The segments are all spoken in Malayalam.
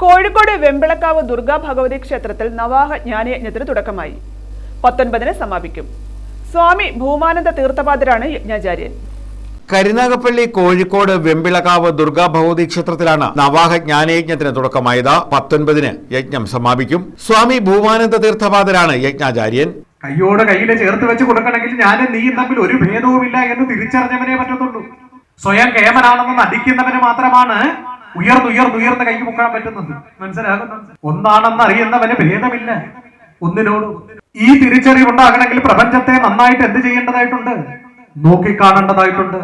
കോഴിക്കോട് വെമ്പിളക്കാവ് ദുർഗാ ഭഗവതി ക്ഷേത്രത്തിൽ നവാഹ ജ്ഞാനയജ്ഞത്തിന് തുടക്കമായി. പത്തൊൻപതിന് സമാപിക്കും. സ്വാമി ഭൂമാനന്ദ തീർത്ഥപാദരാണ് യജ്ഞാചാര്യൻ. കരുനാഗപ്പള്ളി കോഴിക്കോട് വെമ്പിളകാവ് ദുർഗാ ഭഗവതി ക്ഷേത്രത്തിലാണ് നവാഹ ജ്ഞാനയജ്ഞത്തിന് തുടക്കമായത്. പത്തൊൻപതിന് യജ്ഞം സമാപിക്കും. സ്വാമി ഭൂമാനന്ദ തീർത്ഥപാദരാണ് യജ്ഞാചാര്യൻ. കയ്യോട് കയ്യിലെ ചേർത്ത് വെച്ച് കൊടുക്കണമെങ്കിൽ ഞാൻ നീയും തമ്മിൽ ഒരു ഭേദവുമില്ല എന്ന് തിരിച്ചറിഞ്ഞവനെ പറ്റത്തുള്ളൂ. സ്വയം കേമനാണെന്ന് നടിക്കുന്നവന് മാത്രമാണ് ഉയർന്നുയർന്നുയർന്ന് കൈ പൊക്കാൻ പറ്റുന്നത്. മനസ്സിലാകുന്നു? ഒന്നാണെന്ന് അറിയുന്നവന് ഭേദമില്ല. ഒന്നിനോട് ഈ തിരിച്ചറിവുണ്ടാകണമെങ്കിൽ പ്രപഞ്ചത്തെ നന്നായിട്ട് എന്ത് ചെയ്യേണ്ടതായിട്ടുണ്ട്? നോക്കിക്കാണേണ്ടതായിട്ടുണ്ട്.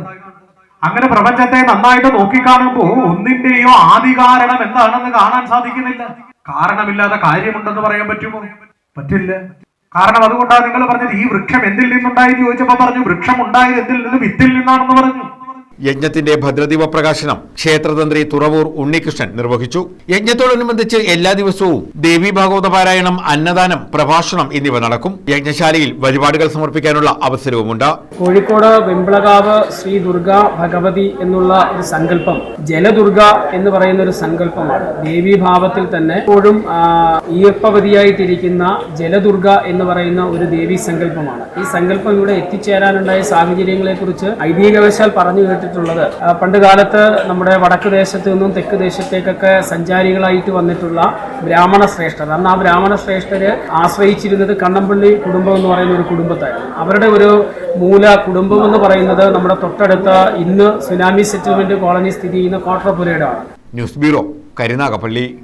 അങ്ങനെ പ്രപഞ്ചത്തെ നന്നായിട്ട് നോക്കിക്കാണുമ്പോ ഒന്നിന്റെയോ ആദി കാരണം എന്താണെന്ന് കാണാൻ സാധിക്കുന്നില്ല. കാരണമില്ലാതെ കാര്യമുണ്ടെന്ന് പറയാൻ പറ്റുമോ? പറ്റില്ല. കാരണം അതുകൊണ്ടാണ് നിങ്ങൾ പറഞ്ഞത് ഈ വൃക്ഷം എന്തിൽ നിന്നുണ്ടായി ചോദിച്ചപ്പോ പറഞ്ഞു വൃക്ഷം ഉണ്ടായത് എന്തിൽ നിന്ന് വിത്തിൽ നിന്നാണെന്ന് പറഞ്ഞു. യജ്ഞത്തിന്റെ ഭദ്രദീപ പ്രകാശനം ക്ഷേത്രതന്ത്രി തുറവൂർ ഉണ്ണികൃഷ്ണൻ നിർവഹിച്ചു. യജ്ഞത്തോടനുബന്ധിച്ച് എല്ലാ ദിവസവും ദേവി ഭാഗവത പാരായണം അന്നദാനം പ്രഭാഷണം എന്നിവ നടക്കും. യജ്ഞശാലയിൽ വഴിപാടുകൾ സമർപ്പിക്കാനുള്ള അവസരവുമുണ്ട്. കോഴിക്കോട് വെമ്പിളകാവ് ശ്രീ ദുർഗ ഭഗവതി എന്നുള്ള ഒരു സങ്കല്പം ജലദുർഗ എന്ന് പറയുന്ന ഒരു സങ്കല്പമാണ്. ദേവീഭാവത്തിൽ തന്നെ എപ്പോഴും ഈയപ്പവതിയായിട്ടിരിക്കുന്ന ജലദുർഗ എന്ന് പറയുന്ന ഒരു ദേവി സങ്കല്പമാണ്. ഈ സങ്കല്പം ഇവിടെ എത്തിച്ചേരാനുണ്ടായ സാഹചര്യങ്ങളെ കുറിച്ച് ഐതിഹ്യവശാൽ പറഞ്ഞു കേട്ടിട്ടുള്ളത് ആ, പണ്ട് കാലത്ത് നമ്മുടെ വടക്ക് ദേശത്ത് നിന്നും തെക്ക് ദേശത്തേക്കൊക്കെ സഞ്ചാരികളായിട്ട് വന്നിട്ടുള്ള ബ്രാഹ്മണ ശ്രേഷ്ഠർ. അന്ന് ആ ബ്രാഹ്മണ ശ്രേഷ്ഠര് ആശ്രയിച്ചിരുന്നത് കണ്ണമ്പള്ളി കുടുംബം എന്ന് പറയുന്ന ഒരു കുടുംബത്തായിരുന്നു. അവരുടെ ഒരു മൂല കുടുംബം എന്ന് പറയുന്നത് നമ്മുടെ തൊട്ടടുത്ത ഇന്ന് സുനാമി സെറ്റിൽമെന്റ് കോളനി സ്ഥിതി ചെയ്യുന്ന കോട്ടറപ്പുരയുടെ ആണ് ന്യൂസ് ബ്യൂറോ കരുനാഗപ്പള്ളി.